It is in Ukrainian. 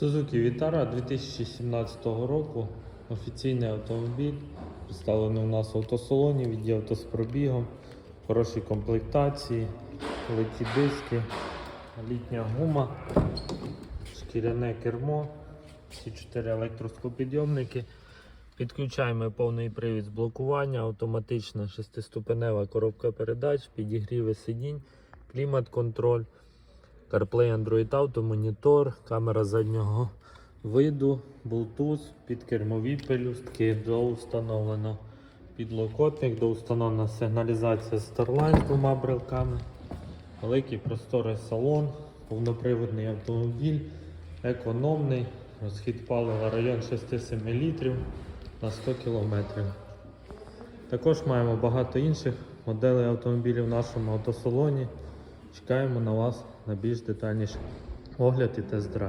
Suzuki Vitara 2017 року. Офіційний автомобіль. Представлений у нас в автосалоні, відділ з пробігом, хороші комплектації, литі диски, літня гума, шкіряне кермо, всі чотири електроскопідйомники. Підключаємо повний привід з блокування, автоматична шестиступенева коробка передач, підігріви сидінь, клімат-контроль. CarPlay Android Auto, монітор, камера заднього виду, Bluetooth, підкермові пелюстки, доустановлено підлокотник, доустановлена сигналізація Starline двома брелками, великий просторий салон, повноприводний автомобіль, економний, розхід палива район 6-7 літрів на 100 км. Також маємо багато інших моделей автомобілів в нашому автосалоні. Чекаємо на вас на більш детальніший огляд і тест-драйв.